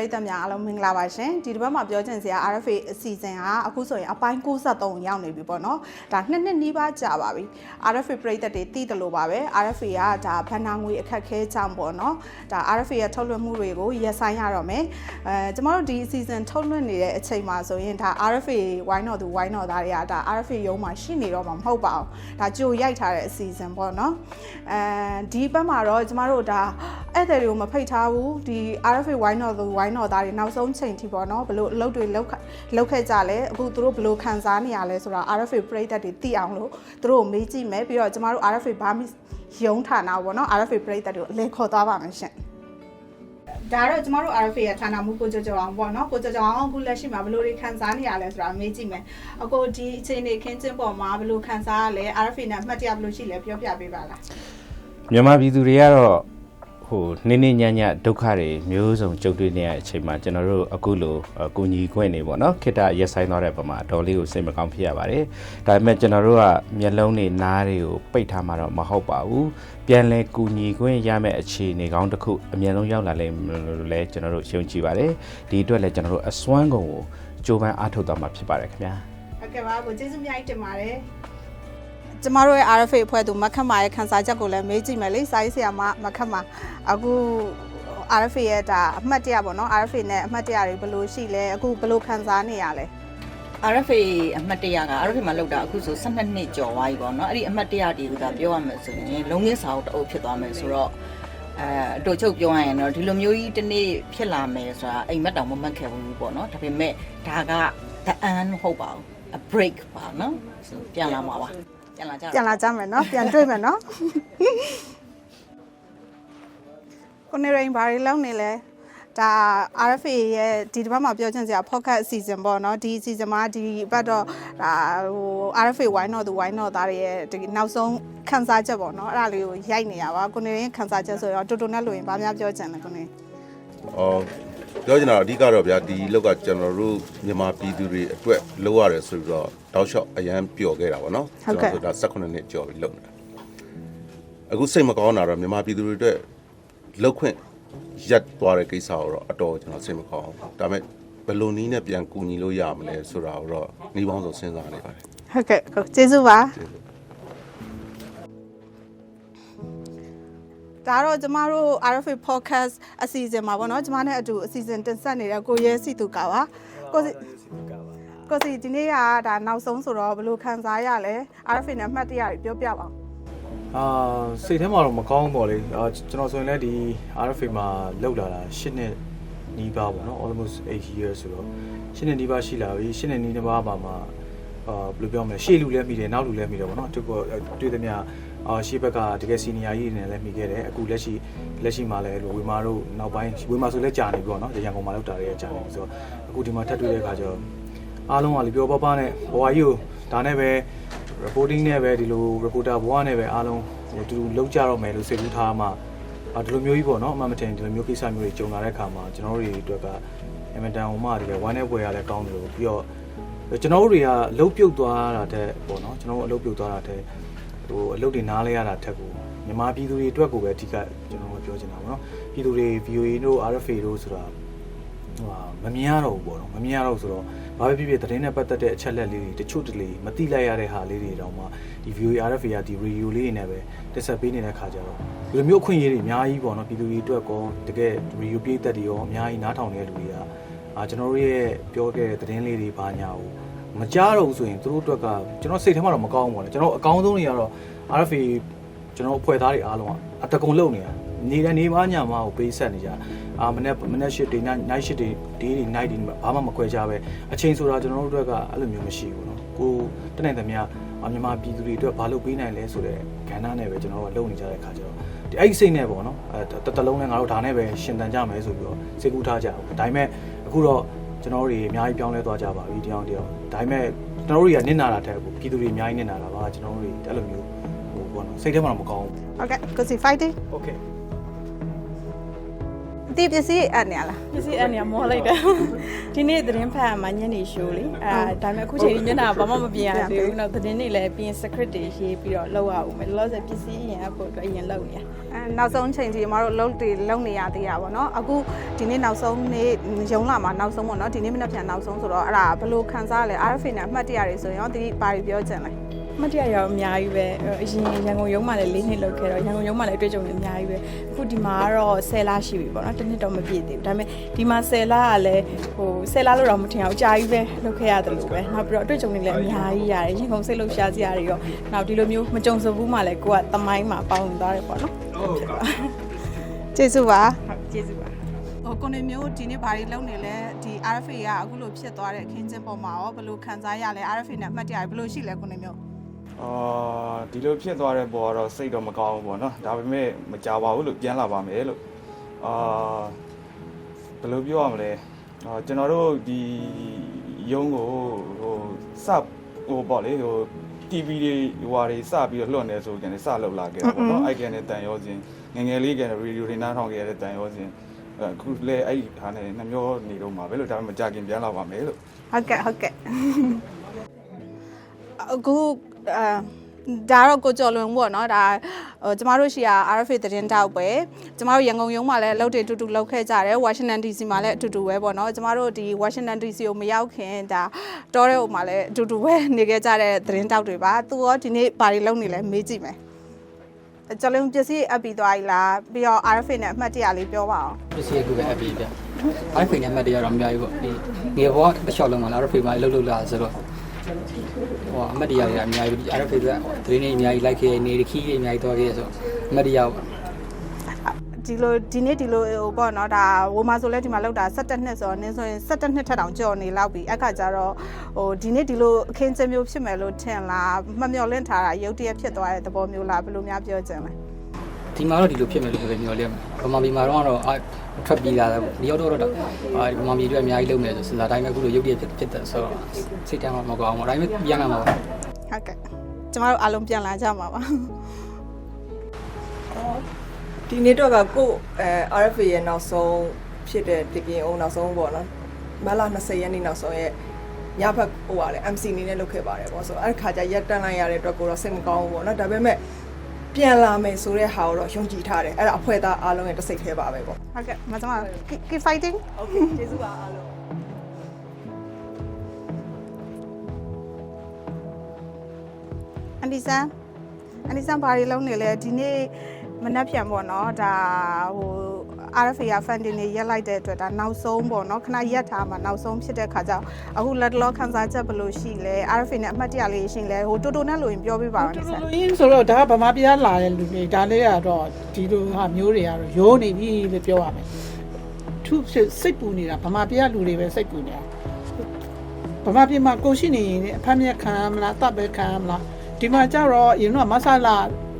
ရိသတ်များအားလုံးမင်္ဂလာပါရှင်ဒီတစ်ပတ်မှာပြောချင်စရာ RFA အစီအစဉ်ကအခုဆိုရင်အပိုင်း63ရောက်နေပြီပေါ့နော်ဒါနှစ်နှစ်နီးပါးကြာပါပြီ RFA ပရိသတ်တွေသိတယ်လို့ပါပဲ RFA ကဒါဘဏ္ဍာငွေအခက်ခဲကြောင့်ပေါ့နော်ဒါ RFA ရဲ့ထုတ်လွှင့်မှုတွေကိုရပ်ဆိုင်းရတော့မယ်အဲကျမတို့ဒီအစီအစဉ်ထုတ်လွှင့်နေတဲ့အချိန်မှာဆိုရင်ဒါ RFA ဝိုင်းတော်သူဝိုင်းတော်သားတွေကဒါ RFA ရုံးမှာရှိနေတော့မှာမဟုတ်ပါဘူးဒါကြိုရိုက်ထားတဲ့အစီအစဉ်ပေါ့နော်အဲဒီဘက်မှာတော့ကျမတို့ဒါ ဧည့်သည်တွေကိုမဖိတ်ထားဘူးဒီ RFA ဝိုင်းတော်သူဝိုင်းတော်သားတွေနောက်ဆုံးချိန်ထိပေါ့နော်ဘလို့အလုပ်တွေလောက်လောက်ခဲ့ကြလဲအခုသူတို့ဘလို့ခံစားနေရလဲဆိုတာ RFA ပရိသတ်တွေသိအောင်လို့သူတို့ကိုမေးကြည့်မယ်ပြီးတော့ကျမတို့ RFA ဘာမရုံးဌာနပေါ့နော် RFA ပရိသတ်တွေကိုအလဲခေါ်သွားပါမယ်ရှင်ဒါတော့ကျမတို့ RFA ရဲ့ဌာနမှုကိုကြကြအောင်ပေါ့နော်ကိုကြကြအောင်အခုလက်ရှိမှာဘယ်လိုတွေခံစားနေရလဲဆိုတာမေးကြည့်မယ်အခုဒီအချိန်နေခင်းချင်းပေါ်မှာဘယ်လိုခံစားရလဲ RFA နဲ့အမှတ်တရဘယ်လိုရှိလဲပြောပြပေးပါလားမြန်မာပြည်သူတွေကတော့ ဟိုနင်းနေညံ့ညံ့ဒုက္ခတွေမျိုးစုံကြုံတွေ့နေရတဲ့အချိန်မှာကျွန်တော်တို့အခုလိုအကူညီခွင့်နေပေါ့နော်ခိတ္တရက်ဆိုင်သွားတဲ့ပုံမှာအတော်လေးကိုစိတ်မကောင်းဖြစ်ရပါတယ်ဒါပေမဲ့ကျွန်တော်တို့ကမျက်လုံးတွေနားတွေကိုပိတ်ထားမှတော့မဟုတ်ပါဘူးပြန်လဲကူညီခွင့်ရမယ့်အခြေအနေကောင်းတစ်ခုအမြဲဆုံးရောက်လာလိမ့်မယ်လို့လည်းကျွန်တော်တို့ယုံကြည်ပါတယ်ဒီအတွက်လည်းကျွန်တော်တို့အစွမ်းကုန်ကိုကြိုးပမ်းအားထုတ်သွားမှာဖြစ်ပါတယ်ခင်ဗျာဟုတ်ကဲ့ပါကိုကျေးဇူးအများကြီးတင်ပါတယ် ကျမတို့ရဲ့ RFA အဖွဲ့သူမခတ်မာရဲ့ခန်းစားချက်ကိုလည်းမေးကြည့်မယ်လေစာရေးဆရာမမခတ်မာအခု RFA ရဲ့ဒါအမှတ်တရပေါ့နော် RFA နဲ့အမှတ်တရတွေဘယ်လိုရှိလဲအခုဘယ်လိုခန်းစားနေရလဲ RFA အမှတ်တရက RFA မှာလောက်တာအခုဆို12နှစ်ကျော်သွားပြီပေါ့နော်အဲ့ဒီအမှတ်တရတွေကိုသာပြောရမယ်ဆိုရင်လုံးငင်းစာအုပ်တစ်အုပ်ဖြစ်သွားမယ်ဆိုတော့အဲအတူချုပ်ပြောရရင်တော့ဒီလိုမျိုးကြီးတစ်နေ့ဖြစ်လာမယ်ဆိုတာအိမ်မက်တောင်မမှတ်ခဲ့ဘူးပေါ့နော်ဒါပေမဲ့ဒါက the end မဟုတ်ပါဘူး a break ပါနော်ဆိုပြန်လာမှာပါ ပြန်လာကြပြန်လာကြမယ်နော်ပြန်တွေ့မယ်နော်ကိုနေရင်ဘာတွေလောက်နေလဲဒါ RFA ရဲ့ဒီတစ်ပတ်မှာပြောချင်စရာ podcast အစီအစဉ်ပေါ့နော်ဒီအစီအစဉ်မှာဒီဘက်တော့ဒါဟို RFA ဝိုင်းတော့သူဝိုင်းတော့သားတွေရဲ့ဒီနောက်ဆုံးခန်းစားချက်ပေါ့နော်အဲ့ဒါလေးကိုရိုက်နေရပါကိုနေရင်ခန်းစားချက်ဆိုတော့တူတူနဲ့လို့ရင်ဘာများပြောချင်လဲကိုနေအော် ပြောချင်တာအဓိကတော့ဗျာဒီလောက်ကကျွန်တော်တို့မြန်မာပြည်သူတွေအတွက်လုပ်ရတယ်ဆိုပြီးတော့တောက်လျှောက်အရန်ပျော်ခဲ့တာဗောနော်တို့ဒါ18နှစ်ကြော်ပြီးလုပ်နေတာအခုစိတ်မကောင်းတာတော့မြန်မာပြည်သူတွေအတွက်လောက်ခွင့်ရက်သွားတဲ့ကိစ္စကိုတော့အတော်ကျွန်တော်စိတ်မကောင်းဘူးဒါပေမဲ့ဘယ်လိုနည်းနဲ့ပြန်ကူညီလို့ရမလဲဆိုတာကိုတော့နှီးပေါင်းစုံစဉ်းစားနေပါတယ် ဟုတ်ကဲ့ဟုတ်ကျေးဇူးပါ ဒါတော့ကျမတို့ RFA podcast အစီအစဉ်မှာပေါ့နော်ကျမနဲ့အတူအစီအစဉ်တင်ဆက်နေတဲ့ကိုရဲစီသူကပါကိုစီကိုစီဒီနေ့ကဒါနောက်ဆုံးဆိုတော့ဘယ်လိုခံစားရလဲ RFA နဲ့အမှတ်တရတွေပြောပြပါဦးအာစိတ်ထဲမှာတော့မကောင်းဘူးပေါ့လေအာကျွန်တော်ဆိုရင်လည်းဒီ RFA မှာလောက်လာတာ10နှစ်နီးပါးပေါ့နော် almost 8 years ဆိုတော့10နှစ်နီးပါးရှိလာပြီ10နှစ်နီးပါးပါမှာအာဘယ်လိုပြောမလဲရှေ့လူလည်းမိတယ်နောက်လူလည်းမိတယ်ပေါ့နော်သူကတွေ့သမျှ အာရှေ့ဘက်ကတကယ်စီနီယာကြီးတွေနဲ့လည်းမိခဲ့တယ်အခုလက်ရှိလက်ရှိမှာလည်းဝေမာတို့နောက်ပိုင်းဝေမာဆိုလည်းကြာနေပြီပေါ့နော်ရန်ကုန်မှာလောက်တာတွေကကြာနေပြီဆိုတော့အခုဒီမှာထပ်တွေ့တဲ့အခါကျတော့အားလုံးကလေပြောပပနဲ့ဘဝကြီးကိုဒါနဲ့ပဲ reporting နဲ့ပဲဒီလို reporter ဘဝနဲ့ပဲအားလုံးဟိုတူတူလောက်ကြတော့မယ်လို့စိတ်ကူးထားမှအာဒီလိုမျိုးကြီးပေါ့နော်အမှန်မထင်ဒီလိုမျိုးကိစ္စမျိုးတွေကြုံလာတဲ့အခါမှာကျွန်တော်တို့တွေအတွက်ကအင်မတန်ဟိုမှတကယ်ဝမ်းနဲ့ပွဲရလဲကောင်းတယ်လို့ပြီးတော့ကျွန်တော်တို့တွေကလှုပ်ပြုတ်သွားတာတဲ့ပေါ့နော်ကျွန်တော်တို့အလုပ်ပြုတ်သွားတာတဲ့ ဟိုအလုပ်တွေနားလဲရတာထက်ကိုမြန်မာပြည်သူတွေအတွက်ကိုပဲအဓိကကျွန်တော်တို့ပြောချင်တာပေါ့နော်ပြည်သူတွေ VOA တို့ RFA တို့ဆိုတာဟိုဟာမမြင်ရတော့ဘူးပေါ့နော်မမြင်ရတော့ဘူးဆိုတော့ဘာပဲဖြစ်ဖြစ်သတင်းနဲ့ပတ်သက်တဲ့အချက်လက်လေးတွေတချို့တလေမတိလိုက်ရတဲ့ဟာလေးတွေတောင်မှဒီ VOA RFA ကဒီ radio လေးတွေနဲ့ပဲတက်ဆက်ပေးနေတဲ့ခါကျတော့ဒီလိုမျိုးအခွင့်အရေးတွေအများကြီးပေါ့နော်ပြည်သူတွေအတွက်ကောတကယ် radio ပြည်သက်တွေရောအများကြီးနားထောင်နေတဲ့လူတွေကအာကျွန်တော်တို့ရဲ့ပြောခဲ့တဲ့သတင်းလေးတွေဘာညာကို မကြားတော့ဘူးဆိုရင်သူတို့အတွက်ကကျွန်တော်စိတ်ထဲမှာတော့မကောင်းဘူးပေါ့လေကျွန်တော်အကောင်းဆုံးတွေကတော့ RFA ကျွန်တော်အဖွဲ့သားတွေအားလုံးကအတကုံလုံနေတာနေတယ်နေမညမှာကိုပေးဆက်နေကြအာမနေ့မနေ့ရှစ်တွေ night ရှစ်တွေ day တွေ night တွေဘာမှမခွဲကြပဲအချိန်ဆိုတာကျွန်တော်တို့အတွက်ကအဲ့လိုမျိုးမရှိဘူးเนาะကိုတနိုင်သမျှအမြန်မာပြည်သူတွေအတွက်ဘာလုပ်ပေးနိုင်လဲဆိုတဲ့ကဏ္ဍနဲ့ပဲကျွန်တော်တို့ကလုပ်နေကြတဲ့ခါကျတော့ဒီအဲ့ဒီစိတ်နဲ့ပေါ့နော်အဲတတလုံးနဲ့ငါတို့ဒါနဲ့ပဲရှင်တန်ကြမယ်ဆိုပြီးတော့စိတ်ကူးထားကြအောင်ဒါပေမဲ့အခုတော့ ကျွန်တော်တို့တွေအများကြီးပြောင်းလဲသွားကြပါပြီတရားတရားဒါပေမဲ့ကျွန်တော်တို့တွေကနစ်နာတာတဲ့ပြည်သူတွေအများကြီးနစ်နာတာပါကျွန်တော်တို့တွေအဲ့လိုမျိုးဟိုပေါ့နော်စိတ်ထဲမှာတော့မကောင်းဘူးဟုတ်ကဲ့ကိုစီ fighting Okay ဒီပစ္စည်းအပ်နေရလားပစ္စည်းအဲ့နေမောလိုက်တယ်ဒီနေ့သတင်းဖတ်ရမှာညနေရှိုးလေအဲဒါပေမဲ့အခုချိန်ကြီးမျက်နှာဘာမှမပြင်ရသေးဘူးတော့သတင်းတွေလည်းပြင် script တွေရေးပြီးတော့လောက်ရအောင်မယ်လောလောဆယ်ပစ္စည်းရင်အဖို့အတွက်အရင်လောက်နေရအဲနောက်ဆုံးချိန်ကြီးကျမတို့လုံးတွေလုံးနေရသေးတာပေါ့နော်အခုဒီနေ့နောက်ဆုံးနေ့ရုံးလာမှာနောက်ဆုံးပေါ့နော်ဒီနေ့မနေ့ပြန်နောက်ဆုံးဆိုတော့အဲ့ဒါဘယ်လိုခံစားရလဲ RFA နဲ့အမှတ်တရတွေဆိုရင်ရောဒီဘာတွေပြောချင်လဲ မတရားရောအများကြီးပဲအရင်ရန်ကုန်ရုံးမှာလည်း၄နှစ်လောက်ခဲ့တော့ရန်ကုန်ရုံးမှာလည်းတွေ့ကြုံနေအများကြီးပဲအခုဒီမှာကတော့10လရှိပြီပေါ့နော်တစ်နှစ်တော့မပြည့်သေးဘူးဒါပေမဲ့ဒီမှာ10လကလည်းဟို10လလို့တော့မထင်အောင်အကြာကြီးပဲလုပ်ခဲ့ရတယ်လို့ပဲနောက်ပြီးတော့တွေ့ကြုံနေလည်းအများကြီးရတယ်ရင်ကုန်စိတ်လှုပ်ရှားစရာတွေရောနောက်ဒီလိုမျိုးမကြုံစဘူးမှလည်းကိုကတမိုင်းမှာပေါဝင်သွားတယ်ပေါ့နော်ဟုတ်ကဲ့ပါကျေးဇူးပါဟုတ်ကျေးဇူးပါဟိုကိုနေမျိုးဒီနေ့ဘာတွေလုပ်နေလဲဒီ RFA ကအခုလိုဖြစ်သွားတဲ့အခင်းကျင်းပေါ်မှာရောဘယ်လိုခံစားရလဲ RFA နဲ့အမှတ်တရတွေဘယ်လိုရှိလဲကိုနေမျိုး အာဒီလိုဖြစ်သွားတဲ့ပေါ်ကတော့စိတ်တော့မကောင်းဘူးပေါ့နော်ဒါပေမဲ့မကြပါဘူးလို့ပြန်လာပါမယ်လို့အာဘယ်လိုပြောရမလဲအာကျွန်တော်တို့ဒီရုံးကိုဟိုစဟိုပေါ့လေဟို TV တွေဟိုဟာတွေစပြီးတော့လွှင့်နေဆိုကြတယ်စလောက်လာခဲ့တာပေါ့နော်အိုက်ကန်နဲ့တန်ရောစင်ငယ်ငယ်လေးကန်ရေဒီယိုတွေနားထောင်ခဲ့ရတဲ့တန်ရောစင်အခုလေအဲ့ဒီဟာနဲ့နှမျောနေတော့မှာပဲလို့ဒါပေမဲ့မကြခင်ပြန်လာပါမယ်လို့ဟုတ်ကဲ့ဟုတ်ကဲ့အခု အာဒါတော့ကိုကျော်လွန်ပေါ့နော်ဒါဟိုကျမတို့ရှိရာ RFA သတင်းတောက်ပဲကျမတို့ရန်ကုန်ရုံးမှာလည်းအလုပ်တွေအတူတူလုပ်ခဲ့ကြတယ် Washington DC မှာလည်းအတူတူပဲပေါ့နော်ကျမတို့ဒီ Washington DC ကိုမရောက်ခင်ဒါတောတဲ့ဟိုမှာလည်းအတူတူပဲနေခဲ့ကြတဲ့သတင်းတောက်တွေပါသူရောဒီနေ့ဘာတွေလုပ်နေလဲမေးကြည့်မယ်ကျော်လွန်ပစ္စည်းအပ်ပြီးသွားပြီလားပြီးတော့ RFA နဲ့အမှတ်တရလေးပြောပါအောင်ပစ္စည်းကူပဲအပ်ပြီးပြအဲ့ဖိနေမှတ်တရတော့အများကြီးပေါ့ဒီငယ်ဘဝတစ်လျှောက်လုံးမှာလားဖိမှာလှုပ်လှုပ်လာဆိုတော့ ဟိုအမှတ်တရတွေအများကြီးအဲ့ဖိကသတင်းတွေအများကြီးလိုက်ခဲ့နေခီးတွေအများကြီးတော့ခဲ့ဆိုအမှတ်တရပေါ့ဒီလိုဒီနေ့ဒီလိုဟိုပေါ့နော်ဒါဝိုမာဆိုလဲဒီမှာလောက်တာ17နှစ်ဆိုတော့နင်းဆိုရင်17နှစ်ထက်တောင်ကြော်နေလောက်ပြီအခါကျတော့ဟိုဒီနေ့ဒီလိုအခင်းကျင်းမျိုးဖြစ်မယ်လို့ထင်လားမမျှော်လင့်ထားတာရုတ်တရက်ဖြစ်သွားတဲ့သဘောမျိုးလားဘယ်လိုများပြောချင်လဲ ဒီမှာတော့ဒီလိုဖြစ်မယ်လို့ပဲမျှော်လင့်မှာဗမာပြည်မှာတော့တော့ထွက်ပြေးလာတယ်ပေါ့ဒီရောက်တော့တော့ဗမာပြည်တွေအများကြီးလုံနေဆိုစဉ်းစားတိုင်းပဲအခုလိုရုပ်တရက်ဖြစ်ဖြစ်တယ်ဆိုတော့စိတ်ထဲမှာမကောင်းဘူးဒါပေမဲ့ပြန်လာမှာပါဟုတ်ကဲ့ကျမတို့အားလုံးပြန်လာကြမှာပါဒီနေ့တော့ကကို့အဲ RFA ရဲ့နောက်ဆုံးဖြစ်တဲ့တကင်အောင်နောက်ဆုံးပေါ့နော်မလာ20ရက်နေ့နောက်ဆုံးရဲ့ညဘက်ဟိုပါလေ MC နေနဲ့လုပ်ခဲ့ပါတယ်ပေါ့ဆိုတော့အဲ့ခါကျရက်တန်းလိုက်ရတဲ့အတွက်ကိုတော့စိတ်မကောင်းဘူးပေါ့နော်ဒါပေမဲ့ ပြန်လာမယ်ဆိုတဲ့ဟာကိုတော့ယုံကြည်ထားတယ်အဲ့ဒါအဖွဲသားအားလုံးရဲ့တစ်စိတ်သေးပါပဲပေါ့ ဟုတ်ကဲ့မကျမ keep keep fighting โอเคကျေးဇူးပါအားလုံး အန်ဒီဆန်အန်ဒီဆန်ဘာတွေလုံးနေလဲဒီနေ့မနှက်ပြန်ပေါ့နော်ဒါဟို RFA က funding တွေရက်လိုက်တဲ့အတွက်ဒါနောက်ဆုံးပေါ့နော်ခဏရက်ထားမှာနောက်ဆုံးဖြစ်တဲ့ခါကျတော့အခုလက်တလောခန်းစားချက်ဘယ်လိုရှိလဲ RFA နဲ့အမှတ်တရလေးရှိလဲဟိုတိုတိုနဲ့လို့ရင်ပြောပြပါဦးဒီဆန်လူရင်းဆိုတော့ဒါကဗမာပြည်ကလာတဲ့လူတွေဒါလေးကတော့ဒီလိုဟာမျိုးတွေကတော့ရိုးနေပြီလို့ပြောရမယ်သူစိတ်ပူနေတာဗမာပြည်ကလူတွေပဲစိတ်ပူနေတာဗမာပြည်မှာကိုရှိနေရင်အဖမ်းမြက်ခံရမလားတပ်ပဲခံရမလားဒီမှာကျတော့ရင်တော့မဆလာ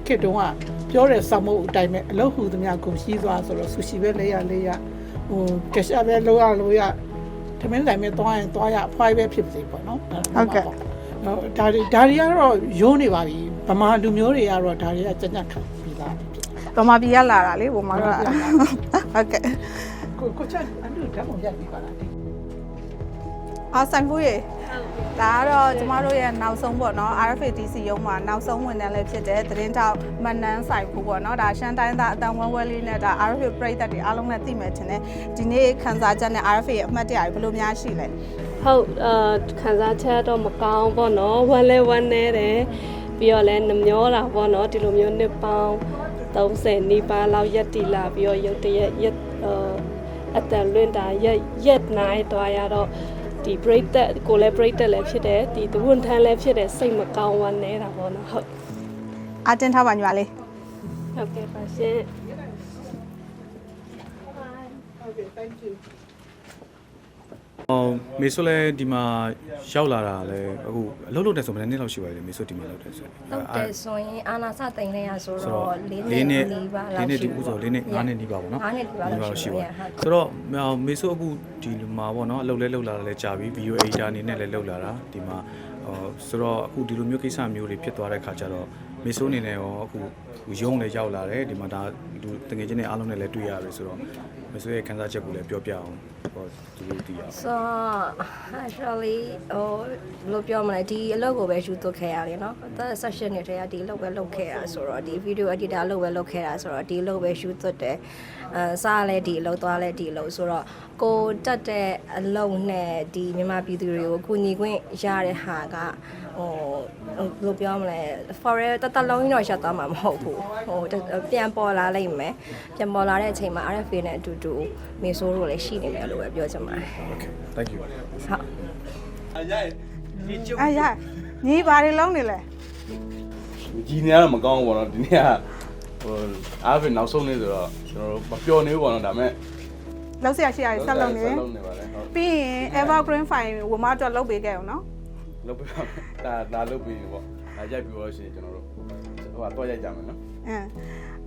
ခေတ်တုန်းက ပြောတဲ့စောင့်မှုအတိုင်းပဲအလုပ်ဟူသမျှကုန်ရှိသွားဆိုတော့ဆူရှီပဲလေးရလေးရဟိုကက်ရှပဲလိုရလိုရတမင်းတိုင်းပဲသွားရင်သွားရအဖွားပဲဖြစ်စေပေါ့နော်ဟုတ်ကဲ့နော်ဒါတွေဒါတွေကတော့ရိုးနေပါပြီဗမာလူမျိုးတွေကတော့ဒါတွေကကြက်ကြက်ခံပြီးသားဖြစ်တယ်ဗမာပြည်ကလာတာလေဗမာကဟုတ်ကဲ့ကိုကိုချက်အန်ဒူဓာတ်ပုံရိုက်ပြီးပါလား အော်ဆိုင်ဖူးရေဒါကတော့ကျမတို့ရဲ့နောက်ဆုံးပေါ့နော် RFADC ရုံးမှာနောက်ဆုံးဝန်ထမ်းလည်းဖြစ်တဲ့သတင်းတောက်မနန်းဆိုင်ဖူးပေါ့နော်ဒါရှမ်းတိုင်းသားအတန်ဝဲဝဲလေးနဲ့ဒါ RFA ပရိသတ်တွေအားလုံးနဲ့သိမယ်ထင်တယ်ဒီနေ့ခန်းစားချက်နဲ့ RFA ရဲ့အမှတ်တရတွေဘယ်လိုများရှိလဲဟုတ်အာခံစားချက်တော့မကောင်းပေါ့နော်ဝမ်းလဲဝမ်းနေတယ်ပြီးတော့လဲနှမျောတာပေါ့နော်ဒီလိုမျိုးနှစ်ပေါင်း30နီးပါးလောက်ရက်တီလာပြီးတော့ရုတ်တရက်ရက်အာအတန်လွင့်တာရက်ရက်နိုင်သွားရတော့ ဒီ break တက်ကိုလည်း break တက်လည်းဖြစ်တယ်ဒီသဝန်ထမ်းလည်းဖြစ်တယ်စိတ်မကောင်းဝမ်းနေတာပေါ့နော်ဟုတ်အတင်းထားပါညီမလေးဟုတ်ကဲ့ပါရှင်အော် မေဆိုလဲဒီမှာရောက်လာတာလဲအခုအလုပ်လုပ်တယ်ဆိုမနေ့နေ့လောက်ရှိပါလေမေဆိုဒီမှာလုပ်တယ်ဆိုဟုတ်တယ်ဆိုရင်အာနာစတိန်လေးရဆိုဆိုတော့တော့၄လေးနှစ်နှစ်နီးပါးလေးလောက်နှစ်ဒီရှိဥဆိုလေးနှစ်၅နှစ်နီးပါပေါ့နော်၅နှစ်နီးပါးလောက်ရှိပါပါဟုတ်ဆိုတော့မေဆိုအခုဒီမှာပေါ့နော်အလုပ်လဲလုပ်လာတာလဲကြာပြီ video editor အနေနဲ့လဲလုပ်လာတာဒီမှာဟိုဆိုတော့အခုဒီလိုမျိုးကိစ္စမျိုးတွေဖြစ်သွားတဲ့ခါကျတော့ဟ မေဆိုးအနေနဲ့ရောအခုရုံးလည်းရောက်လာတယ်ဒီမှာဒါသူတကယ်ချင်းနဲ့အားလုံးနဲ့လည်းတွေ့ရတယ်ဆိုတော့မေဆိုးရဲ့ခံစားချက်ကိုလည်းပြောပြအောင်ဟောသူတို့သိရအောင် so actually ဟိုလို့ပြောမလဲဒီအလုပ်ကိုပဲယူသွတ်ခဲ့ရတယ်နော်အသက် section တွေထဲကဒီအလုပ်ပဲလုပ်ခဲ့ရဆိုတော့ဒီ video editor အလုပ်ပဲလုပ်ခဲ့ရဆိုတော့ဒီအလုပ်ပဲယူသွတ်တယ်အဲစားလဲဒီအလုပ်သွားလဲဒီအလုပ်ဆိုတော့ကိုတက်တဲ့အလုပ်နဲ့ဒီမြန်မာပြည်သူတွေကိုကုညီခွင့်ရတဲ့ဟာက ဟိုဘယ်လိုပြောမလဲ forever တတလုံးကြီးတော့ရှက်သွားမှာမဟုတ်ဘူးဟိုပြန်ပေါ်လာလိမ့်မယ်ပြန်ပေါ်လာတဲ့အချိန်မှာ RFA နဲ့အတူတူမေဆိုးတို့လည်းရှိနေမယ်လို့ပဲပြောချင်ပါတယ် Okay thank you ဟုတ်အဲ့ရညီဘာတွေလုံးနေလဲဒီနေရာတော့မကောင်းဘူးပေါ့နော်ဒီနေရာဟိုအားဖြင့်နောက်ဆုံးနေဆိုတော့ကျွန်တော်တို့မပျော်နေဘူးပေါ့နော်ဒါပေမဲ့လောက်ဆရာရှိရဆက်လုံးနေဆက်လုံးနေပါလေဟုတ်ပြီးရင် evergreen file ဝမအတွက်လုပ်ပေးခဲ့အောင်နော် လုပ်ပြပါမယ်ဒါဒါလုပ်ပြီးပေါ့ဒါရိုက်ပြီးတော့ရှင်ကျွန်တော်တို့ဟိုကတော့ရိုက်ကြမယ်နော်အင်း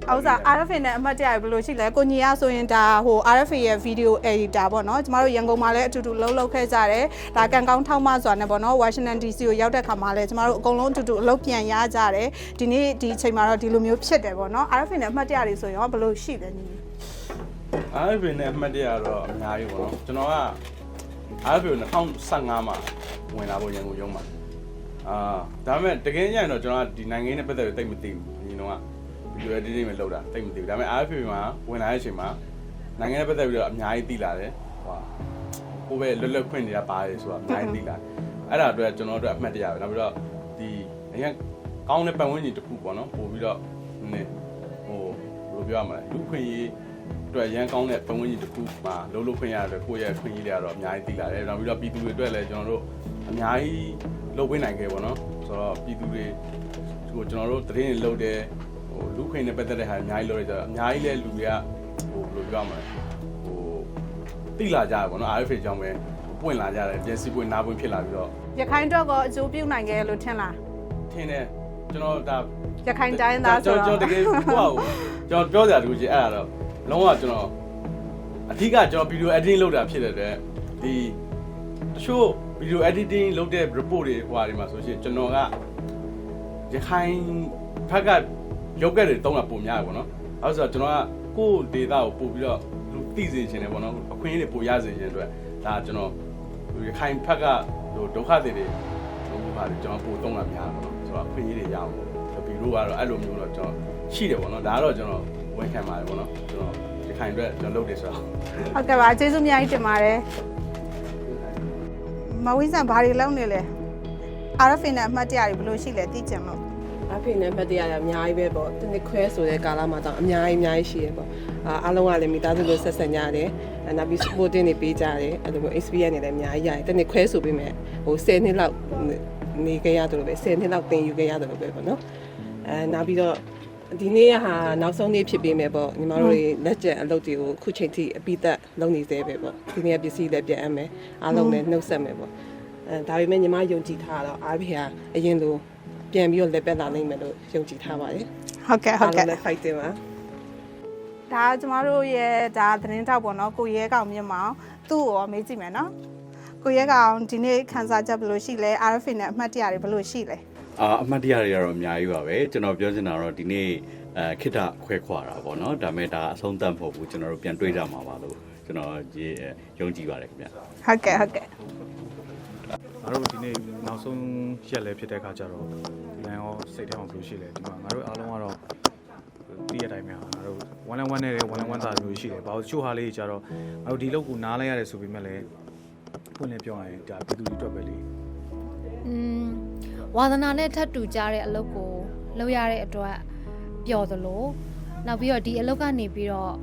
အောက်စား RFA နဲ့အမှတ်တရဘယ်လိုရှိလဲကိုညီရဆိုရင်ဒါဟို RFA ရဲ့ video editor ပေါ့နော်ကျမတို့ရန်ကုန်မှာလည်းအတူတူလှုပ်လှုပ်ခဲ့ကြတယ်ဒါကန်ကောင်းထောက်မစွာနဲ့ပေါ့နော် Washington DC ကိုရောက်တဲ့ခါမှာလည်းကျမတို့အကုန်လုံးအတူတူအလုပ်ပြန်ရကြတယ်ဒီနေ့ဒီအချိန်မှာတော့ဒီလိုမျိုးဖြစ်တယ်ပေါ့နော် RFA နဲ့အမှတ်တရတွေဆိုရင်ရောဘယ်လိုရှိလဲညီအားဖြင့်နဲ့အမှတ်တရတော့အများကြီးပေါ့နော်ကျွန်တော်က အားဖြင့်2015မှာဝင်လာဖို့ရန်ကုန်ရုံးမှာအာဒါပေမဲ့တကယ်ကြရင်တော့ကျွန်တော်ကဒီနိုင်ငံနဲ့ပတ်သက်ပြီးတိတ်မသိဘူးညီတော်ကဗီဒီယို editing ပဲလုပ်တာတိတ်မသိဘူးဒါပေမဲ့အားဖြင့်မှာဝင်လာတဲ့အချိန်မှာနိုင်ငံနဲ့ပတ်သက်ပြီးတော့အများကြီးသိလာတယ်ဟိုကိုပဲလွတ်လပ်ခွင့်နေတာပါတယ်ဆိုတာအများကြီးသိလာအဲ့ဒါအတွက်ကျွန်တော်တို့အမှတ်တရပဲနောက်ပြီးတော့ဒီအရင်ကောင်းတဲ့ပတ်ဝန်းကျင်တစ်ခုပေါ့နော်ပို့ပြီးတော့နည်းဟိုဘယ်လိုပြောရမလဲလူခွင့်ရေး အတွက်ရန်ကောင်းတဲ့ပတ်ဝန်းကျင်တစ်ခုမှာလုံးလုံးခွင့်ရတဲ့ကိုယ့်ရဲ့ခွင့်ရေးတွေကတော့အများကြီးသိလာတယ်နောက်ပြီးတော့ပြည်သူတွေအတွက်လည်းကျွန်တော်တို့အများကြီးလုပ်ပေးနိုင်ခဲ့ပေါ့နော်ဆိုတော့ပြည်သူတွေဟိုကျွန်တော်တို့တရင်တွေလုပ်တယ်ဟိုလူခွင့်နဲ့ပတ်သက်တဲ့ဟာအများကြီးလုပ်ရကြတော့အများကြီးလဲလူတွေကဟိုဘယ်လိုပြောရမလဲဟိုသိလာကြတယ်ပေါ့နော် RFA ကြောင့်ပဲပွင့်လာကြတယ်ပြင်စီပွင့်နားပွင့်ဖြစ်လာပြီးတော့ရခိုင်တော့ကအကျိုးပြုနိုင်ခဲ့လို့ထင်လားထင်းတယ်ကျွန်တော်ဒါရခိုင်တိုင်းသားဆိုကျွန်တော့တော်တကယ်ကိုယ့်ဟာကိုကျွန်တော်ပြောစရာတခုကြီးအဲ့ဒါတော့ လုံးဝကျွန်တော်အဓိကကျွန်တော်ဗီဒီယို editing လုပ်တာဖြစ်တဲ့အတွက်ဒီတချို့ဗီဒီယို editing လုပ်တဲ့ report တွေဟိုဟာတွေမှာဆိုရှင်ကျွန်တော်ကရခိုင်ဘက်ကရုပ်ကက်တွေတုံးတာပုံများတယ်ပေါ့နော်အဲဆိုတော့ကျွန်တော်ကကိုယ့် data ကိုပို့ပြီးတော့လူသိစေချင်တယ်ပေါ့နော်အခွင့်အရေးတွေပိုရစေချင်တဲ့အတွက်ဒါကျွန်တော်ရခိုင်ဘက်ကဟိုဒုက္ခတွေတွေဟိုဟာတွေကျွန်တော်ပို့တုံးတာများတယ်ပေါ့နော်ဆိုတော့အခွင့်အရေးတွေရအောင်ပေါ့ဗီဒီယိုကတော့အဲ့လိုမျိုးတော့ကျွန်တော်ရှိတယ်ပေါ့နော်ဒါကတော့ကျွန်တော် ဝန်ခံပါတယ်ပေါ့နော်ကျွန်တော်ရခိုင်အတွက်ကျွန်တော်လုပ်တယ်ဆိုတော့ဟုတ်ကဲ့ပါကျေးဇူးအများကြီးတင်ပါတယ်မဝိဇန်ဘာတွေလုံးနေလဲ RFA နဲ့အမှတ်တရတွေဘယ်လိုရှိလဲသိကြလို့အဖေနဲ့ပတ်တရားရအများကြီးပဲပေါ့တနစ်ခွဲဆိုတဲ့ကာလမှာတော့အများကြီးအများကြီးရှိရပေါ့အာအားလုံးကလည်းမိသားစုလိုဆက်ဆံကြတယ်အဲနောက်ပြီး supporting တွေပေးကြတယ်အဲ့လိုမျိုး experience တွေလည်းအများကြီးရတယ်တနစ်ခွဲဆိုပေမဲ့ဟို10နှစ်လောက်နေခဲ့ရတယ်လို့ပဲ10နှစ်လောက်သင်ယူခဲ့ရတယ်လို့ပဲပေါ့နော်အဲနောက်ပြီးတော့ ဒီနေ့ကဟာနောက်ဆုံးနေ့ဖြစ်ပေမဲ့ပေါ့ညီမတို့တွေလက်ကျန်အလုပ်တွေကိုခုချိန်ထိအပိသက်လုပ်နေသေးပဲပေါ့ဒီနေ့ကပစ္စည်းလည်းပြန်အပ်မယ်အားလုံးလည်းနှုတ်ဆက်မယ်ပေါ့အဲဒါပေမဲ့ညီမယုံကြည်ထားတော့အားဖေကအရင်လိုပြန်ပြီးတော့လက်ပတ်လာနိုင်မယ်လို့ယုံကြည်ထားပါတယ်ဟုတ်ကဲ့ဟုတ်ကဲ့အားလုံးလည်း fight တင်ပါဒါကျမတို့ရဲ့ဒါသတင်းတောက်ပေါ့နော်ကိုရဲကောင်မြင့်မောင်သူ့ကိုရောမေးကြည့်မယ်နော်ကိုရဲကောင်ဒီနေ့ခန်းစားချက်ဘယ်လိုရှိလဲ RFA နဲ့အမှတ်တရတွေဘယ်လိုရှိလဲ အာအမှတ်တရတွေကတော့အများကြီးပါပဲကျွန်တော်ပြောချင်တာတော့ဒီနေ့အဲခိတ္တခွဲခွာတာပေါ့နော်ဒါပေမဲ့ဒါအဆုံးသတ်မဟုတ်ဘူးကျွန်တော်တို့ပြန်တွေ့ကြမှာပါလို့ကျွန်တော်ရေယုံကြည်ပါတယ်ခင်ဗျဟုတ်ကဲ့ဟုတ်ကဲ့ငါတို့ဒီနေ့နောက်ဆုံးရက်လဲဖြစ်တဲ့ခါကျတော့ဒီလန်ရောစိတ်ထဲမှာဘယ်လိုရှိလဲဒီမှာငါတို့အားလုံးကတော့သိရတိုင်းမှာငါတို့ဝမ်းလန်းဝမ်းနဲ့ဝမ်းလန်းဝမ်းသာမျိုးရှိတယ်ဘာလို့ချို့ဟာလေးကြီးကျတော့ငါတို့ဒီလောက်ကိုနားလဲရတယ်ဆိုပေမဲ့လည်းဖွင့်လင်းပြောရရင်ဒါပြည်သူတွေအတွက်ပဲလေอืม ဝါသနာနဲ့ထပ်တူကြတဲ့အလုပ်ကိုလုပ်ရတဲ့အတွက်ပျော်သလိုနောက်ပြီးတော့ဒီအလုပ်ကနေပြီးတော့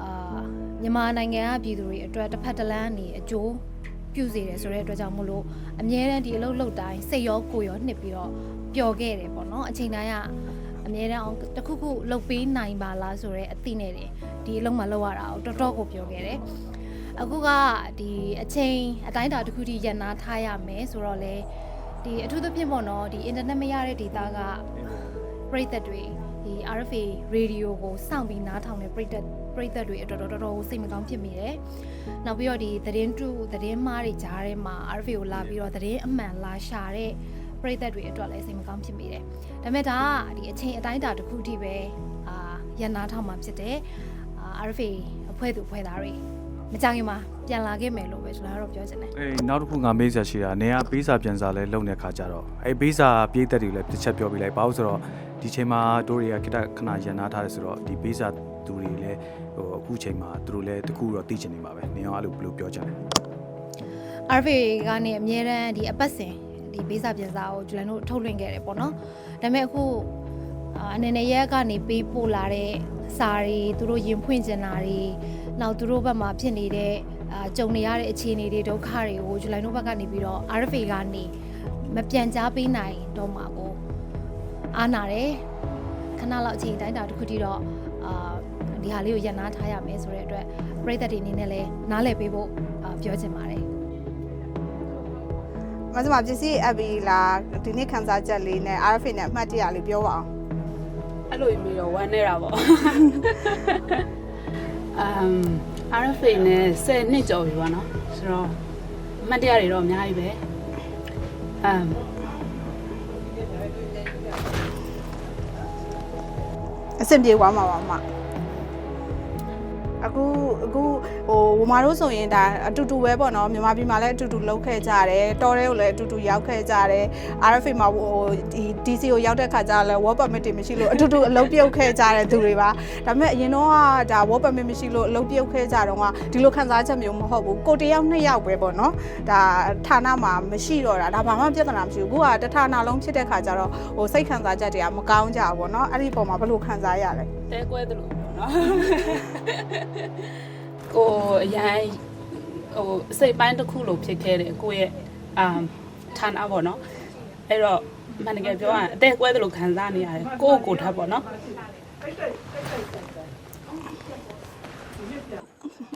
အာမြန်မာနိုင်ငံကပြည်သူတွေအတွက်တစ်ဖက်တစ်လမ်းအနေအကျိုးပြုစေတယ်ဆိုတဲ့အတွက်ကြောင့်မို့လို့အမြဲတမ်းဒီအလုပ်လုပ်တိုင်းစိတ်ရောကိုယ်ရောနှစ်ပြီးတော့ပျော်ခဲ့တယ်ပေါ့နော်အချိန်တိုင်းကအမြဲတမ်းအောင်တစ်ခုခုလုပ်ပေးနိုင်ပါလားဆိုတဲ့အသည့်နဲ့တင်ဒီအလုပ်မှာလုပ်ရတာကိုတော်တော်ကိုပျော်ခဲ့တယ်အခုကဒီအချိန်အတိုင်းအတာတစ်ခုထိရန်နာထားရမယ်ဆိုတော့လေ ဒီအထူးသဖြင့်ပေါ့နော်ဒီအင်တာနက်မရတဲ့ဒေတာကပရိသတ်တွေဒီ RFA ရေဒီယိုကိုစောင့်ပြီးနားထောင်တဲ့ပရိသတ်ပရိသတ်တွေအတော်တော်တော်စိတ်မကောင်းဖြစ်မိတယ်။နောက်ပြီးတော့ဒီသတင်းတူသတင်းမားတွေကြားထဲမှာ RFA ကိုလာပြီးတော့သတင်းအမှန်လာရှာတဲ့ပပြည်သက်တွေအတွက်လည်းစိတ်မကောင်းဖြစ်မိတယ်ဒါပေမဲ့ဒါကဒီအချိန်အတိုင်းအတာတစ်ခုထိပဲအာရန်နာထောက်မှဖြစ်တယ်အာ RFA အဖွဲ့သူအဖွဲ့သားတွေ မကြခင်မှာပြန်လာခဲ့မယ်လို့ပဲကျွန်တော်ကတော့ပြောချင်တယ်အေးနောက်တစ်ခုငါမေးစရာရှိတာနေကပေးစာပြန်စာလဲလုံတဲ့ခါကြတော့အဲ့ပေးစာပြေးသက်တွေလည်းတစ်ချက်ပြောပြလိုက်ပါဦးဆိုတော့ဒီချိန်မှာတို့တွေကခိတခဏရန်နာထားတယ်ဆိုတော့ဒီပေးစာသူတွေလည်းဟိုအခုချိန်မှာသူတို့လည်းတခုတော့သိချင်နေပါပဲနေအောင်အဲ့လိုဘယ်လိုပြောကြလဲ RFA ကနေအမြဲတမ်းဒီအပတ်စဉ်ဒီဘေးစာပြန်စာကိုဂျူလန်တို့ထုတ်လွှင့်ခဲ့တယ်ပေါ့နော်ဒါပေမဲ့အခုအာအနေနဲ့ရက်ကနေပေးပို့လာတဲ့စာတွေသူတို့ရင်ဖွင့်ကျင်တာတွေ နောက်သူတို့ဘက်မှာဖြစ်နေတဲ့အာကြုံနေရတဲ့အခြေအနေတွေဒုက္ခတွေကိုဂျူလိုင်တို့ဘက်ကနေပြီးတော့ RFA ကနေမပြန်ကြားပေးနိုင်တော့မှာကိုအားနာတယ်ခဏလောက်အချိန်တိုင်းတာတစ်ခုတည်းတော့အာဒီဟာလေးကိုရန်နာထားရမယ်ဆိုတဲ့အတွက်ပြည်သက်တွေအနေနဲ့လည်းနားလည်ပေးဖို့အာပြောချင်ပါတယ်မစမပစ္စည်းအပ်ပြီးလားဒီနေ့ခန်းစားချက်လေးနဲ့ RFA နဲ့အမှတ်တရလေးပြောပါအောင်အဲ့လိုမျိုးတော့ဝမ်းနေတာပေါ့ အမ် RFA နဲ့10နှစ်ကျော်ပြီပေါ့နော်ဆိုတော့အမှတ်တရတွေတော့အများကြီးပဲအမ်အဆင်ပြေသွားမှာပါမ အခုအခုဟိုဝမာတို့ဆိုရင်ဒါအတူတူပဲပေါ့နော်မြန်မာပြည်မှာလည်းအတူတူလောက်ခဲ့ကြတယ်တော်ရဲကိုလည်းအတူတူရောက်ခဲ့ကြတယ် RFA မှာဟိုဒီ DC ကိုရောက်တဲ့ခါကျတော့လည်း work permit တွေမရှိလို့အတူတူအလုပ်ပြုတ်ခဲ့ကြတဲ့သူတွေပါဒါပေမဲ့အရင်တော့ကဒါ work permit မရှိလို့အလုပ်ပြုတ်ခဲ့ကြတော့ကဒီလိုခံစားချက်မျိုးမဟုတ်ဘူးကိုတယောက်နှစ်ယောက်ပဲပေါ့နော်ဒါဌာနမှာမရှိတော့တာဒါဘာမှပြဿနာမရှိဘူးအခုကတဌာနလုံးဖြစ်တဲ့ခါကျတော့ဟိုစိတ်ခံစားချက်တွေကမကောင်းကြဘူးပေါ့နော်အဲ့ဒီပုံမှာဘယ်လိုခံစားရလဲတဲကွဲတယ်လို့ပေါ့ နော်ကိုအရင်ဟိုစိတ်ပိုင်းတစ်ခုလို့ဖြစ်ခဲ့တယ်ကိုရဲ့အမ်ဌာနပေါ့နော်အဲ့တော့မန်တကယ်ပြောရရင်အတဲကွဲတယ်လို့ခံစားနေရတယ်ကိုယ့်ကိုယ်ထပ်ပေါ့နော်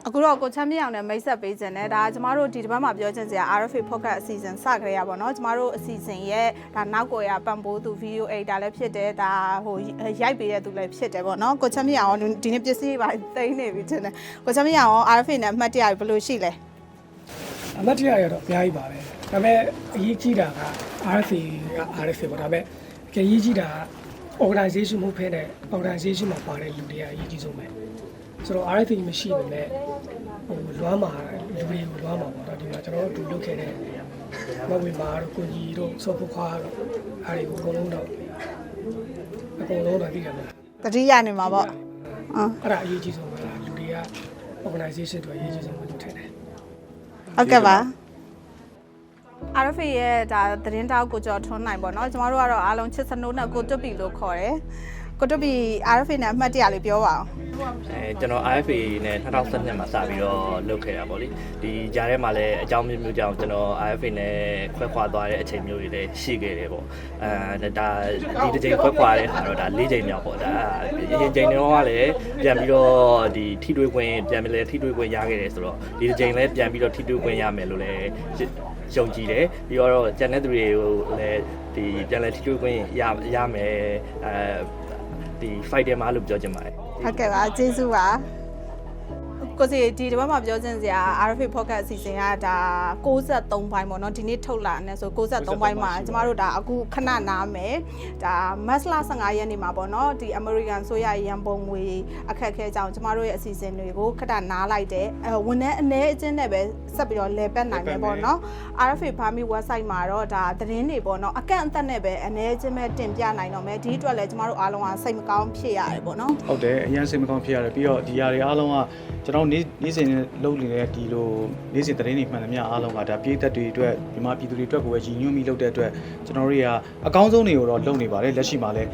အခုတော့ကိုချမ်းမြေအောင်နဲ့မိတ်ဆက်ပေးခြင်းနဲ့ဒါကျမတို့ဒီတစ်ပတ်မှာပြောချင်စရာ RFA Podcast အစီအစဉ်စကြရပါတော့ကျမတို့အစီအစဉ်ရဲ့ဒါနောက်ကိုရပံ့ပိုးသူ video editor လည်းဖြစ်တယ်ဒါဟိုရိုက်ပေးတဲ့သူလည်းဖြစ်တယ်ပေါ့နော်ကိုချမ်းမြေအောင်ဒီနေ့ပစ္စည်းပါသိနေပြီထင်တယ်ကိုချမ်းမြေအောင် RFA နဲ့အမှတ်တရဘယ်လိုရှိလဲအမတ်တရားရတော့အများကြီးပါပဲဒါပေမဲ့အရေးကြီးတာက RFA က RFA ပေါ့ဒါပေမဲ့အရေးကြီးတာက organization မဟုတ်ဖ ೇನೆ organization မှာပါတဲ့လူတွေကအရေးကြီးဆုံးပဲ ဆိုတော့ RFA မရှိပေမဲ့ဟိုလွမ်းမှာလူတွေကိုလွမ်းမှာပေါ့ဒါဒီမှာကျွန်တော်တို့တူလုပ်ခဲ့တဲ့မဝေမာတို့ကိုကြီးတို့စောဖခွားတို့အားတွေကိုအကုန်လုံးတော့အကုန်လုံးတော့သိကြမှာတတိယနေမှာပေါ့အာအဲ့ဒါအရေးကြီးဆုံးပဲလူတွေက organization တွေအရေးကြီးဆုံးပဲလို့ထင်တယ်ဟုတ်ကဲ့ပါ RFA ရဲ့ဒါသတင်းတောက်ကိုကျော်ထွန်းနိုင်ပေါ့နော်ကျမတို့ကတော့အားလုံးချစ်စနိုးနဲ့ကိုတွတ်ပီလို့ခေါ်တယ် ကိုတွတ်ပီ RFA နဲ့အမှတ်တရလေးပြောပါအောင်အဲကျွန်တော် RFA နဲ့2012မှာစပြီးတော့လုပ်ခဲ့တာပေါ့လေဒီကြားထဲမှာလည်းအကြောင်းမျိုးမျိုးကြောင့်ကျွန်တော် RFA နဲ့ခွဲခွာသွားတဲ့အချိန်မျိုးတွေလည်းရှိခဲ့တယ်ပေါ့အဲဒါဒီတစ်ချိန်ခွဲခွာတဲ့ခါတော့ဒါ၄ချိန်မြောက်ပေါ့ဒါအရင်ချိန်တော့ကလည်းပြန်ပြီးတော့ဒီထိတွေ့ခွင့်ပြန်ပြီးလည်းထိတွေ့ခွင့်ရခဲ့တယ်ဆိုတော့ဒီတစ်ချိန်လည်းပြန်ပြီးတော့ထိတွေ့ခွင့်ရမယ်လို့လည်းယုံကြည်တယ်ပြီးတော့ကျန်တဲ့သူတွေကိုလည်းဒီပြန်လည်းထိတွေ့ခွင့်ရရမယ်အဲ ဒီ fighter မှာလို့ပြောချင်ပါတယ်ဟုတ်ကဲ့ပါကျေးဇူးပါ ကိုစီဒီတစ်ပတ်မှာပြောချင်စရာ RFA podcast အစီအစဉ်ကဒါ63ဘိုင်းပေါ့နော်ဒီနေ့ထုတ်လာနေဆို63ဘိုင်းမှာကျမတို့ဒါအခုခဏနားမယ်ဒါမတ်လ15ရက်နေ့မှာပေါ့နော်ဒီ American ဆိုရရန်ပုံငွေအခက်အခဲကြောင့်ကျမတို့ရဲ့အစီအစဉ်တွေကိုခဏနားလိုက်တယ်အဲဝန်ထမ်းအနေအချင်းနဲ့ပဲဆက်ပြီးတော့လဲပတ်နိုင်မယ်ပေါ့နော် RFA Farming website မှာတော့ဒါသတင်းတွေပေါ့နော်အကန့်အသတ်နဲ့ပဲအနေအချင်းပဲတင်ပြနိုင်တော့မယ်ဒီအတွက်လည်းကျမတို့အားလုံးကစိတ်မကောင်းဖြစ်ရတယ်ပေါ့နော်ဟုတ်တယ်အရင်စိတ်မကောင်းဖြစ်ရတယ်ပြီးတော့ဒီຢာတွေအားလုံးကကျွန်တော်နေ့နေ့စဉ်လုပ်နေတဲ့ဒီလိုနေ့စဉ်သတင်းတွေမှန်သမျှအားလုံးကဒါပြည်သက်တွေအတွက်ဒီမှာပြည်သူတွေအတွက်ကိုပဲရည်ညွှန်းပြီးလုပ်တဲ့အတွက်ကျွန်တော်တို့တွေကအကောင်းဆုံးတွေကိုတော့လုပ်နေပါတယ်လက်ရှိမှာလည်း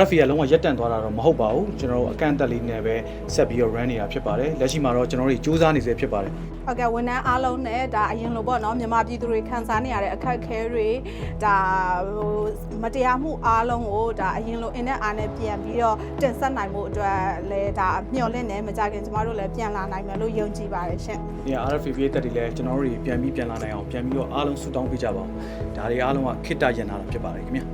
RFA ကလုံးဝရက်တန့်သွားတာတော့မဟုတ်ပါဘူးကျွန်တော်တို့အကန့်အသတ်လေးနဲ့ပဲဆက်ပြီးတော့ run နေတာဖြစ်ပါတယ်လက်ရှိမှာတော့ကျွန်တော်တို့စူးစမ်းနေစေဖြစ်ပါတယ် ဟုတ်ကဲ့ဝန်ထမ်းအားလုံးနဲ့ဒါအရင်လိုပေါ့နော်မြန်မာပြည်သူတွေခံစားနေရတဲ့အခက်အခဲတွေဒါဟိုမတရားမှုအားလုံးကိုဒါအရင်လိုအင်းနဲ့အားနဲ့ပြန်ပြီးတော့တင်ဆက်နိုင်မှုအတွက်လည်းဒါမျှော်လင့်နေမကြခင်ကျမတို့လည်းပြန်လာနိုင်မယ်လို့ယုံကြည်ပါတယ်ရှင်ဒီ RFA ပြည်သက်တွေလည်းကျွန်တော်တို့တွေပြန်ပြီးပြန်လာနိုင်အောင်ပြန်ပြီးတော့အားလုံးဆူတောင်းပေးကြပါအောင်ဒါတွေအားလုံးကခိတ္တရန်နာတာဖြစ်ပါတယ်ခင်ဗျာ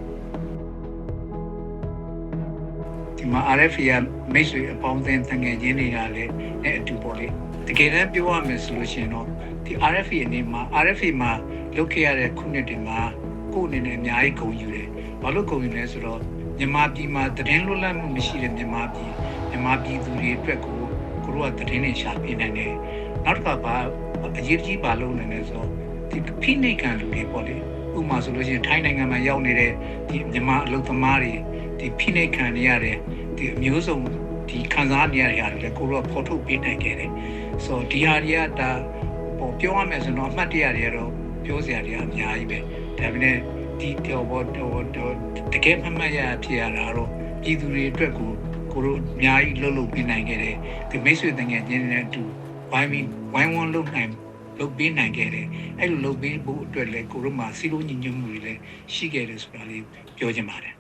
ဒီမှာ RFA ကမိတ်ဆွေအပေါင်းအသင်းတငယ်ချင်းတွေကလည်းနဲ့အတူပေါ့လေ တကယ်တမ်းပြောရမယ်ဆိုလို့ရှိရင်တော့ဒီ RFA အနေမှာ RFA မှာလုပ်ခဲ့ရတဲ့ခုနှစ်တွေမှာကိုယ့်အနေနဲ့အများကြီးဂုဏ်ယူတယ်ဘာလို့ဂုဏ်ယူလဲဆိုတော့မြန်မာပြည်မှာသတင်းလွတ်လပ်မှုမရှိတဲ့မြန်မာပြည်မြန်မာပြည်သူတွေအတွက်ကိုကိုတို့ကသတင်းတွေရှာပြနိုင်တယ်နောက်တစ်ခါဘာအရေးကြီးပါလို့လည်းလဲဆိုတော့ဒီဖိနှိပ်ခံလူတွေပေါ့လေဥပမာဆိုလို့ရှိရင်ထိုင်းနိုင်ငံမှာရောက်နေတဲ့ဒီမြန်မာအလုပ်သမားတွေဒီဖိနှိပ်ခံနေရတဲ့ဒီအမျိုးစုံဒီခံစားနေရတဲ့ဟာတွေလည်းကိုတို့ကဖော်ထုတ်ပေးနိုင်ခဲ့တယ် ဆိုတော့ဒီဟာတွေကဒါဟိုပြောရမယ်ဆိုတော့အမှတ်တရတွေကတော့ပြောစရာတွေအများကြီးပဲဒါပေမဲ့ဒီတော့ဘောတော့တကယ်မှတ်မှတ်ရဖြစ်ရတာတော့ပြည်သူတွေအတွက်ကိုကိုတို့အများကြီးလှုပ်လှုပ်ပေးနိုင်ခဲ့တယ်ဒီမိတ်ဆွေတငယ်ချင်းတွေနဲ့အတူဝိုင်းပြီးဝိုင်းဝန်းလုပ်နိုင်လုပ်ပေးနိုင်ခဲ့တယ်အဲ့လိုလုပ်ပေးဖို့အတွက်လည်းကိုတို့မှာစီလိုညီညွတ်မှုတွေလည်းရှိခဲ့တယ်ဆိုတာလေးပြောချင်ပါတယ်